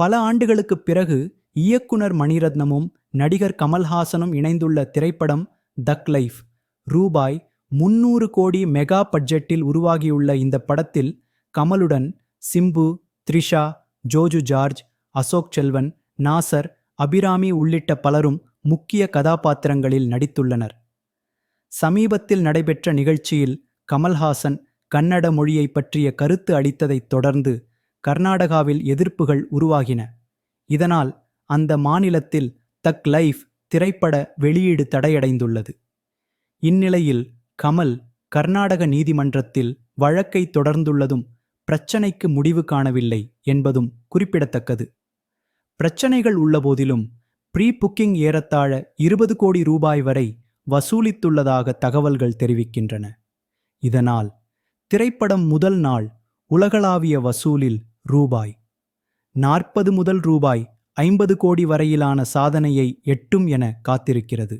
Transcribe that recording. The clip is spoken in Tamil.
பல ஆண்டுகளுக்குப் பிறகு இயக்குனர் மணிரத்னமும் நடிகர் கமல்ஹாசனும் இணைந்துள்ள திரைப்படம் தக் லைஃப். ரூபாய் முன்னூறு கோடி மெகா பட்ஜெட்டில் உருவாகியுள்ள இந்த படத்தில் கமலுடன் சிம்பு த்ரிஷா ஜோஜு ஜார்ஜ் அசோக் செல்வன் நாசர் அபிராமி உள்ளிட்ட பலரும் முக்கிய கதாபாத்திரங்களில் நடித்துள்ளனர். சமீபத்தில் நடைபெற்ற நிகழ்ச்சியில் கமல்ஹாசன் கன்னட மொழியை பற்றிய கருத்து அளித்ததைத் தொடர்ந்து கர்நாடகாவில் எதிர்ப்புகள் உருவாகின. இதனால் அந்த மாநிலத்தில் தக் லைஃப் திரைப்பட வெளியீடு தடையடைந்துள்ளது. இந்நிலையில் கமல் கர்நாடக நீதிமன்றத்தில் வழக்கை தொடர்ந்துள்ளதும் பிரச்சனைக்கு முடிவு காணவில்லை என்பதும் குறிப்பிடத்தக்கது. பிரச்சனைகள் உள்ளபோதிலும் ப்ரீ புக்கிங் ஏறத்தாழ இருபது கோடி ரூபாய் வரை வசூலித்துள்ளதாக தகவல்கள் தெரிவிக்கின்றன. இதனால் திரைப்படம் முதல் நாள் உலகளாவிய வசூலில் ரூபாய். நாற்பது முதல் ரூபாய் ஐம்பது கோடி வரையிலான சாதனையை எட்டும் என காத்திருக்கிறது.